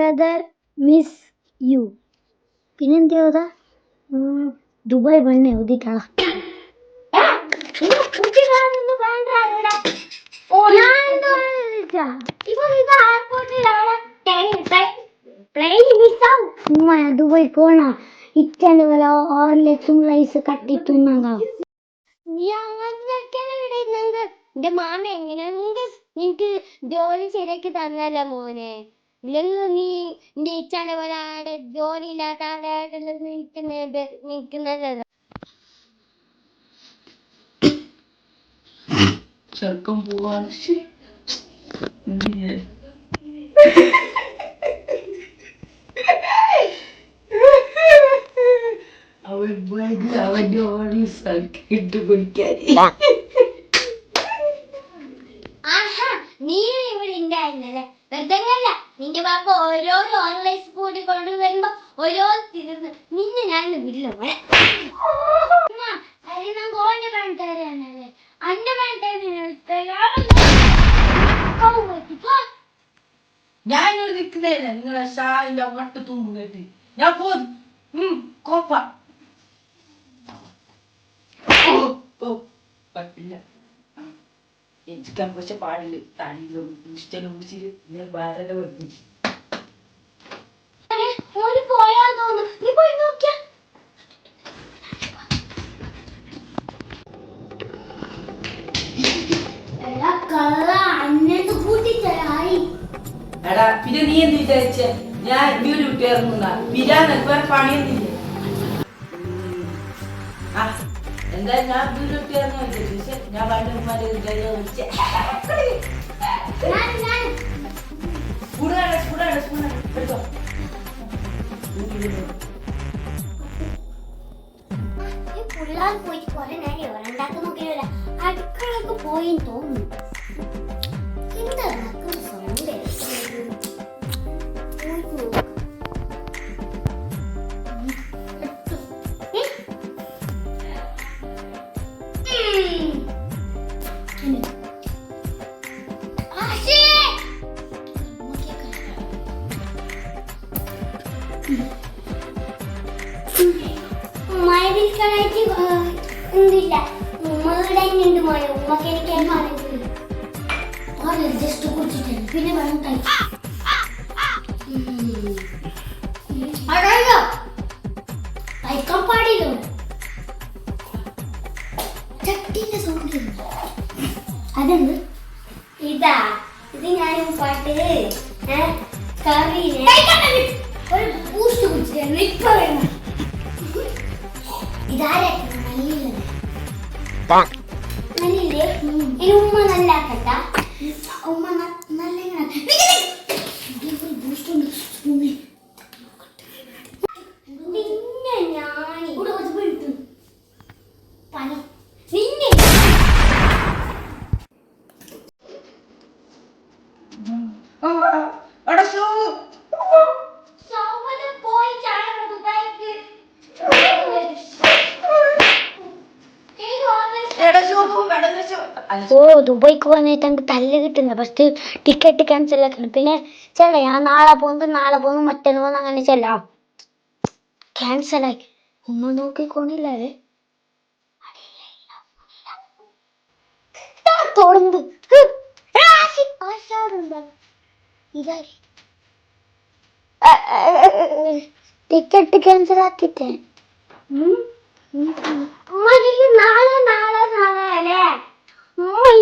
Brother miss you പിന്നെന്ത് ചെയ്താ Dubai മണ്ണ് എഴുതിട്ടാ ദുബായ് പോണ? ഇറ്റാണ് വല്ല ഓർലെക്സും റൈസ് കട്ടി തിന്നാ എന്റെ മാമ എങ്ങനെയെങ്കിൽ നിനക്ക് ജോലി ശരിയാക്കി തന്നല്ല മോനെ. ഇല്ലെങ്കിൽ നീ നിന്റെ ജോലി ഇല്ലാത്ത ആടെ നിൽക്കുന്നത് നിൽക്കുന്നതല്ല ചെറുക്കം പോവാണ് ശ്ശി. എന്തിന്? അവൻ പോയത് അവന്റെ ഓടി ഇട്ട് കുടിക്കാൻ നീ ഇവിടെ ഉണ്ടായിരുന്നല്ലേ വെറുതെങ്ങല്ല നിന്റെ പാപ്പ ഓരോ ഓൺലൈൻ സ്കൂളിൽ കൊണ്ടുവരുമ്പോ ഓരോ തിരുന്ന് നിന്നെ ഞാൻ വില്ല ഇവിടെ നിൽക്കുന്നില്ല നിങ്ങളെ ഷാലിന്റെ വട്ട് തൂമ്പ് കെട്ടി ഞാൻ പോകും കോപ്പ ഓ, ഓ, കുഴപ്പില്ല പാടുണ്ട് തടിയിലും ഇഷ്ടം ഞാൻ ഭാരത വെക്കും. എടാ പിന്നെ നീ എന്ത് വിചാരിച്ച? ഞാൻ വീട് വിട്ട് ഇറങ്ങുന്ന. പിരാനൊക്കെ വേറെ പണിയൊന്നുമില്ല. ആ എന്താ ഞാൻ വീട് വിട്ട് പക്ഷെ ഞാൻ പണ്ട് ഉമ്മാരെ വിളിച്ച സ്പൂണാണ് സ്പൂണാണ് എടുത്തോ. ഈ പിള്ളേർ പോയിട്ട് കുറെ നേരം രണ്ടാക്ക് നോക്കിയില്ല അടുക്കളക്ക് പോയി തോന്നുന്നു. മോനെ ഉമ്മക്ക് സൗണ്ട് ഇതാ. ഇത് ഞാനും പാട്ട്. കറിയിൽ ഒരു ബൂസ്റ്റ് കുടിച്ചിട്ടുണ്ട് ഇപ്പൊ വേണം ഉമ്മ നല്ല ആക്കട്ട ഉമ്മ ഓ ദുബായിക്ക് വന്നിട്ട് എനിക്ക് തല്ല് കിട്ടുന്ന ഫസ്റ്റ് ടിക്കറ്റ് ക്യാൻസൽ ആക്കണം പിന്നെ ചേട്ടാ ഞാൻ നാളെ പോകുന്നു നാളെ പോകുന്നു മറ്റന്ന് പോകുന്നു അങ്ങനെ ചെല്ലാം ക്യാൻസൽ ആക്കി ഉമ്മ നോക്കിക്കൊണ്ടില്ലേ തോന്നുന്നത് ഇതായി ടിക്കറ്റ് ക്യാൻസൽ ആക്കിട്ടേ உம்மா நாளே நாளே நாளே உம்மை